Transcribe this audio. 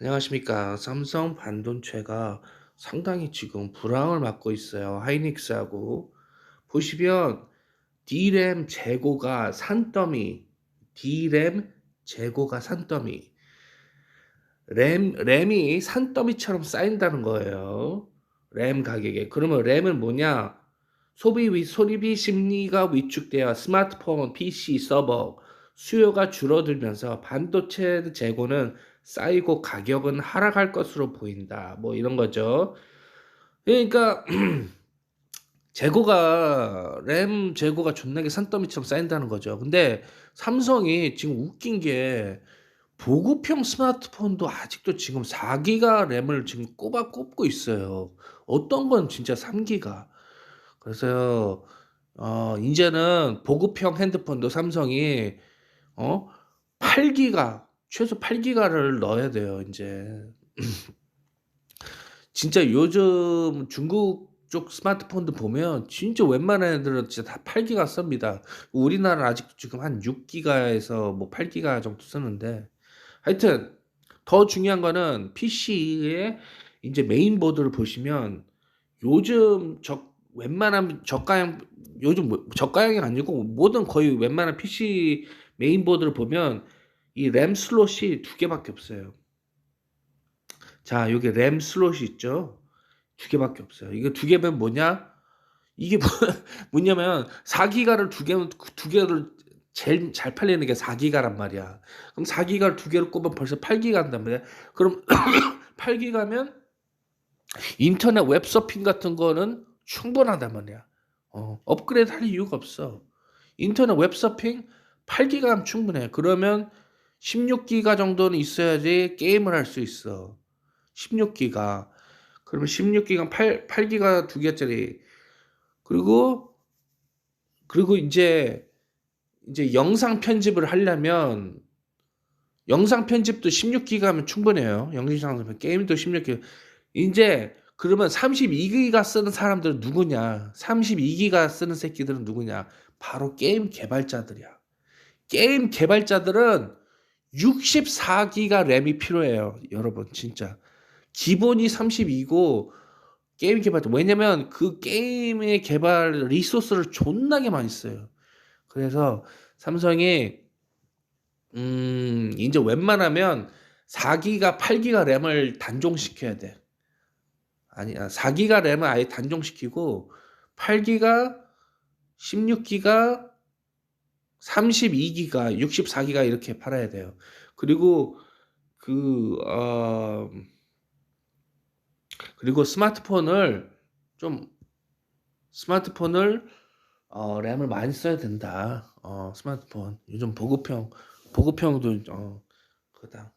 안녕하십니까. 삼성 반도체가 상당히 지금 불황을 맞고 있어요. 하이닉스하고. 보시면 D램 재고가 산더미, D램 재고가 산더미. 램, 램이 산더미처럼 쌓인다는 거예요. 램 가격에. 그러면 램은 뭐냐? 소비 위, 소비 심리가 위축되어 스마트폰, PC, 서버, 수요가 줄어들면서 반도체 재고는 쌓이고 가격은 하락할 것으로 보인다. 뭐 이런 거죠. 그러니까 재고가 램 재고가 존나게 산더미처럼 쌓인다는 거죠. 근데 삼성이 지금 웃긴 게 보급형 스마트폰도 아직도 지금 4기가 램을 지금 꼽아 꼽고 있어요. 어떤 건 진짜 3기가. 그래서 어 인제는 보급형 핸드폰도 삼성이 어 8기가 최소 8기가를 넣어야 돼요, 인제. 진짜 요즘 중국 쪽 스마트폰들 보면 진짜 웬만한 애들은 진짜 다 8기가 씁니다. 우리나라는 아직도 지금 한 6기가에서 뭐 8기가 정도 쓰는데 하여튼 더 중요한 거는 PC의 인제 메인보드를 보시면 요즘 적 웬만한 저가형 요즘 뭐 저가형이 아니고 모든 거의 웬만한 PC 메인보드를 보면 이 램 슬롯이 2 개밖에 없어요. 자, 요게 램 슬롯이 있죠. 2 개밖에 없어요. 이거 2 개면 뭐냐? 이게 뭐 뭐냐면 4기가를 2 개면 그2 개를 제일 잘 팔리는 게 4기가란 말이야. 그럼 4기가를 2 개를 꼽으면 벌써 8기가 한단 말이야. 그럼 8기가면 인터넷 웹 서핑 같은 거는 충분하단 말이야. 어, 업그레이드 할 이유가 없어. 인터넷 웹 서핑 8기가 면 충분해. 그러면 16기가 정도는 있어야지 게임을 할 수 있어. 16기가. 그러면 16기가 8 8기가 2 개짜리. 그리고 그리고 인제 이제 영상 편집을 하려면 영상 편집도 16기가면 충분해요. 영상 게임도 16기가. 인제 그러면 32기가 쓰는 사람들은 누구냐? 32기가 쓰는 새끼들은 누구냐? 바로 게임 개발자들이야. 게임 개발자들은 64기가 램이 필요해요. 여러분 진짜. 기본이 32고 게임 개발자 왜냐면 그 게임의 개발 리소스를 존나게 많이 써요. 그래서 삼성이 음 인제 웬만하면 4기가 8기가 램을 단종시켜야 돼. 아니야. 4기가 램을 아예 단종시키고 8기가, 16기가, 32기가, 64기가 이렇게 팔아야 돼요. 그리고 그 어 그리고 스마트폰을 좀 스마트폰을 어 램을 많이 써야 된다. 어 스마트폰. 요즘 보급형 보급형도 어 그다.